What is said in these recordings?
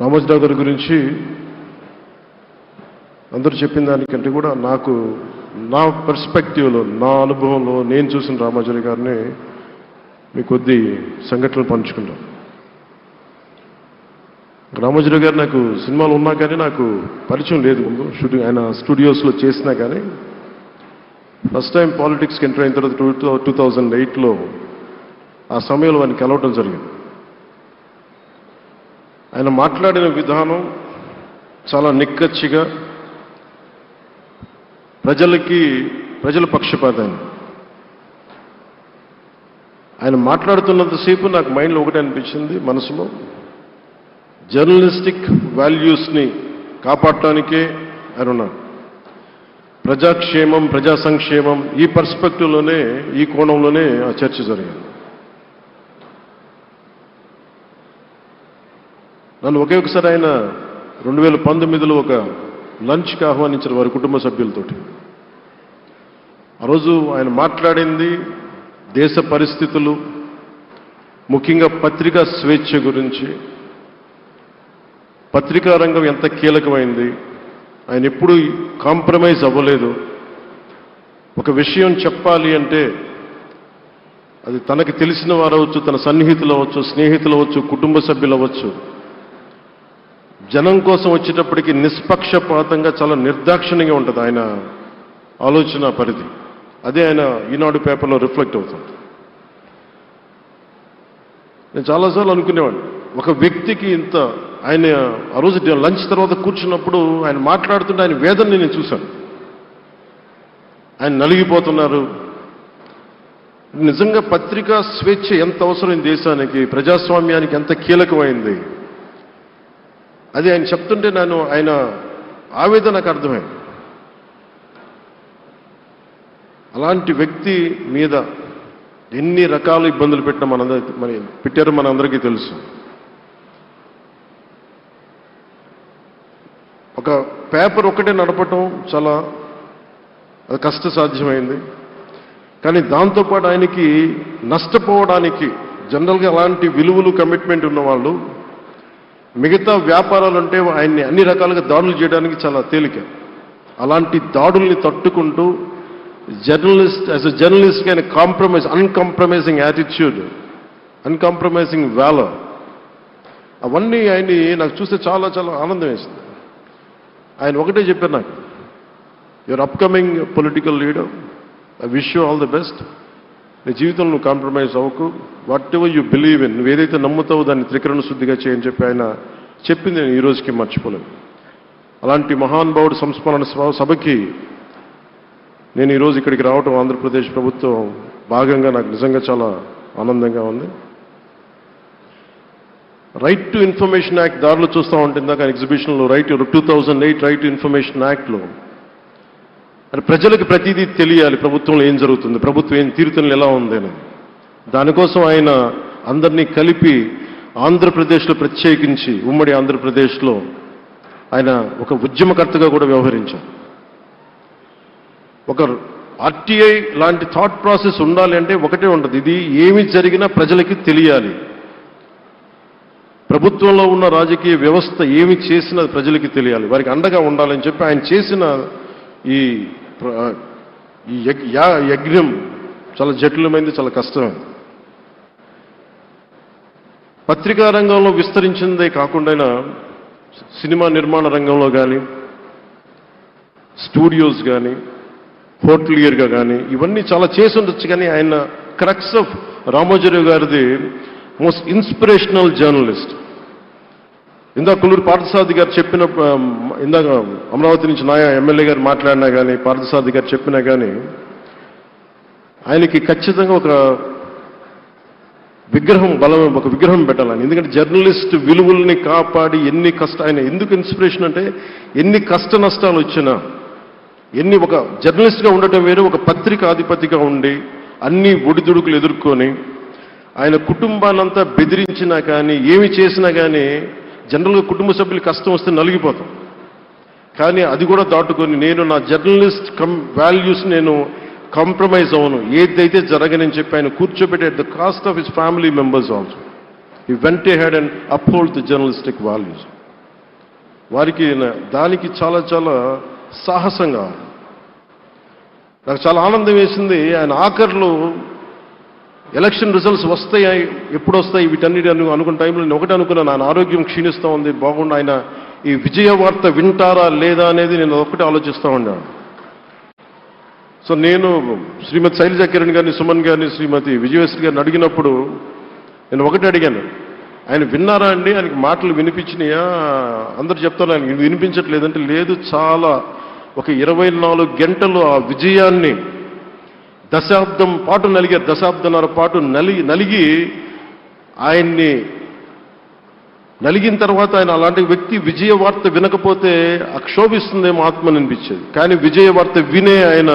రామోజీరావు గారి గురించి అందరూ చెప్పిన దానికంటే కూడా నాకు నా పర్స్పెక్టివ్లో నా అనుభవంలో నేను చూసిన రామోజీరావు గారిని మీ కొద్ది సంఘటనలు పంచుకుంటాం రామోజీరావు గారు నాకు సినిమాలు ఉన్నా కానీ నాకు పరిచయం లేదు ముందు. షూటింగ్ ఆయన స్టూడియోస్లో చేసినా కానీ ఫస్ట్ టైం పాలిటిక్స్కి ఎంటర్ అయిన తర్వాత టూ టూ థౌజండ్ ఎయిట్లో ఆ సమయంలో ఆయన కలవటం జరిగింది. ఆయన మాట్లాడిన విధానం చాలా నిక్కచ్చిగా ప్రజలకి ప్రజల పక్షపాతం. ఆయన ఆయన మాట్లాడుతున్నంతసేపు నాకు మైండ్లో ఒకటి అనిపించింది మనసులో జర్నలిస్టిక్ వాల్యూస్ని కాపాడటానికే ఆయన ఉన్నారు. ప్రజాక్షేమం ప్రజా సంక్షేమం ఈ పర్స్పెక్టివ్లోనే ఈ కోణంలోనే ఆ చర్చ జరిగింది. నన్ను ఒకే ఒకసారి ఆయన రెండు వేల పంతొమ్మిదిలో ఒక లంచ్కి ఆహ్వానించారు వారి కుటుంబ సభ్యులతోటి. ఆ రోజు ఆయన మాట్లాడింది దేశ పరిస్థితులు ముఖ్యంగా పత్రికా స్వేచ్ఛ గురించి. పత్రికా రంగం ఎంత కీలకమైంది ఆయన ఎప్పుడు కాంప్రమైజ్ అవ్వలేదు. ఒక విషయం చెప్పాలి అంటే అది తనకు తెలిసిన వారవచ్చు తన సన్నిహితులు అవ్వచ్చు స్నేహితులు అవ్వచ్చు కుటుంబ సభ్యులు అవ్వచ్చు. జనం కోసం వచ్చేటప్పటికి నిష్పక్షపాతంగా చాలా నిర్దాక్షిణ్యంగా ఉంటుంది ఆయన ఆలోచన పరిధి. అదే ఆయన ఈనాడు పేపర్లో రిఫ్లెక్ట్ అవుతుంది. నేను చాలాసార్లు అనుకునేవాడిని ఒక వ్యక్తికి ఇంత ఆయన ఆ రోజు లంచ్ తర్వాత కూర్చున్నప్పుడు ఆయన మాట్లాడుతుంటే ఆయన వేదనని నేను చూశాను. ఆయన నలిగిపోతున్నారు. నిజంగా పత్రికా స్వేచ్ఛ ఎంత అవసరం దేశానికి ప్రజాస్వామ్యానికి ఎంత కీలకమైంది? అది ఆయన చెప్తుంటే నన్ను ఆయన ఆవేదన నాకు అర్థమైంది. అలాంటి వ్యక్తి మీద ఎన్ని రకాల ఇబ్బందులు పెట్టిన మనందరి మరి పెట్టారో మనందరికీ తెలుసు. ఒక పేపర్ ఒకటే నడపటం చాలా అది కష్టసాధ్యమైంది. కానీ దాంతోపాటు ఆయనకి నష్టపోవడానికి జనరల్గా అలాంటి విలువలు కమిట్మెంట్ ఉన్నవాళ్ళు మిగతా వ్యాపారాలు అంటే ఆయన్ని అన్ని రకాలుగా దాడులు చేయడానికి చాలా తేలిక. అలాంటి దాడుల్ని తట్టుకుంటూ జర్నలిస్ట్ యాజ్ అ జర్నలిస్ట్ ఆయన కాంప్రమైజ్ అన్కాంప్రమైజింగ్ యాటిట్యూడ్ అన్కాంప్రమైజింగ్ వ్యాలో అవన్నీ ఆయన్ని నాకు చూస్తే చాలా చాలా ఆనందం వేసింది. ఆయన ఒకటే చెప్పారు నాకు your upcoming political leader I wish you all the best నీ జీవితంలో నువ్వు కాంప్రమైజ్ అవ్వకు. Whatever you believe in నువ్వు ఏదైతే నమ్ముతావో దాన్ని త్రికరణ శుద్ధిగా చేయని చెప్పి ఆయన చెప్పింది నేను ఈ రోజుకి మర్చిపోలేను. అలాంటి మహానుభావుడు సంస్మరణ సభకి నేను ఈరోజు ఇక్కడికి రావటం ఆంధ్రప్రదేశ్ ప్రభుత్వం భాగంగా నాకు నిజంగా చాలా ఆనందంగా ఉంది. రైట్ టు ఇన్ఫర్మేషన్ యాక్ట్ దారిలో చూస్తూ ఉంటుంది కానీ ఎగ్జిబిషన్లో right two thousand eight right to information యాక్ట్లో మరి ప్రజలకు ప్రతిదీ తెలియాలి ప్రభుత్వంలో ఏం జరుగుతుంది ప్రభుత్వం ఏం తీరుతలు ఎలా ఉంది అని. దానికోసం ఆయన అందరినీ కలిపి ఆంధ్రప్రదేశ్లో ప్రత్యేకించి ఉమ్మడి ఆంధ్రప్రదేశ్లో ఆయన ఒక ఉద్యమకర్తగా కూడా వ్యవహరించారు. ఒక ఆర్టీఐ లాంటి థాట్ ప్రాసెస్ ఉండాలి అంటే ఒకటే ఉంటుంది. ఇది ఏమి జరిగినా ప్రజలకి తెలియాలి. ప్రభుత్వంలో ఉన్న రాజకీయ వ్యవస్థ ఏమి చేసినా ప్రజలకి తెలియాలి. వారికి అండగా ఉండాలని చెప్పి ఆయన చేసిన ఈ ఈ యా- యజ్ఞం చాలా జటిలమైంది చాలా కష్టమైంది పత్రికా రంగంలో విస్తరించిందే కాకుండా సినిమా నిర్మాణ రంగంలో కానీ స్టూడియోస్ కానీ హోటలియర్గా కానీ ఇవన్నీ చాలా చేసి ఉండొచ్చు కానీ ఆయన క్రక్స్ ఆఫ్ రామోజరావు గారిది మోస్ట్ ఇన్స్పిరేషనల్ జర్నలిస్ట్. ఇందాక కుల్లూరు పార్థసారథి గారు చెప్పిన ఇందాక అమరావతి నుంచి నాయ ఎమ్మెల్యే గారు మాట్లాడినా కానీ పార్థసారథి గారు చెప్పినా కానీ ఆయనకి ఖచ్చితంగా ఒక విగ్రహం బలం ఒక విగ్రహం పెట్టాలని. ఎందుకంటే జర్నలిస్ట్ విలువల్ని కాపాడి ఎన్ని కష్ట ఆయన ఎందుకు ఇన్స్పిరేషన్ అంటే ఎన్ని కష్ట నష్టాలు వచ్చినా ఎన్ని ఒక జర్నలిస్ట్గా ఉండటం వేరు ఒక పత్రిక ఆధిపతిగా ఉండి అన్ని ఒడిదుడుకులు ఎదుర్కొని ఆయన కుటుంబాన్నంతా బెదిరించినా కానీ ఏమి చేసినా కానీ జనరల్గా కుటుంబ సభ్యులు కష్టం వస్తే నలిగిపోతాం. కానీ అది కూడా దాటుకొని నేను నా జర్నలిస్ట్ కం వాల్యూస్ నేను కాంప్రమైజ్ అవ్వను. ఏదైతే జరగనని చెప్పి ఆయన కూర్చోబెట్టి at the cost of his family members also ఈ went and uphold the journalistic values వారికి దానికి చాలా చాలా సాహసంగా నాకు చాలా ఆనందం వేసింది. ఆయన ఆఖరిలో ఎలక్షన్ రిజల్ట్స్ వస్తాయి ఎప్పుడు వస్తాయి వీటన్నిటి అను అనుకున్న టైంలో నేను ఒకటి అనుకున్నాను ఆయన ఆరోగ్యం క్షీణిస్తూ ఉంది బాగుండు ఆయన ఈ విజయ వార్త వింటారా లేదా అనేది నేను ఒకటి ఆలోచిస్తూ ఉన్నాను సో నేను శ్రీమతి శైలజ కిరణ్ గారిని సుమన్ గారిని శ్రీమతి విజయశ్రీ గారిని అడిగినప్పుడు నేను ఒకటి అడిగాను. ఆయన విన్నారా అండి? ఆయనకి మాటలు వినిపించినాయా? అందరు చెప్తారు ఆయన వినిపించట్లేదంటే లేదు చాలా ఒక ఇరవై నాలుగు గంటలు ఆ విజయాన్ని దశాబ్దం పాటు నలిగే దశాబ్దంన్నర పాటు నలిగి నలిగి ఆయన్ని నలిగిన తర్వాత ఆయన అలాంటి వ్యక్తి విజయవార్త వినకపోతే అక్షోభిస్తుందేమో ఆత్మని అనిపించేది కానీ విజయవార్త వినే ఆయన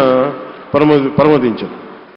పరమ పరమదించారు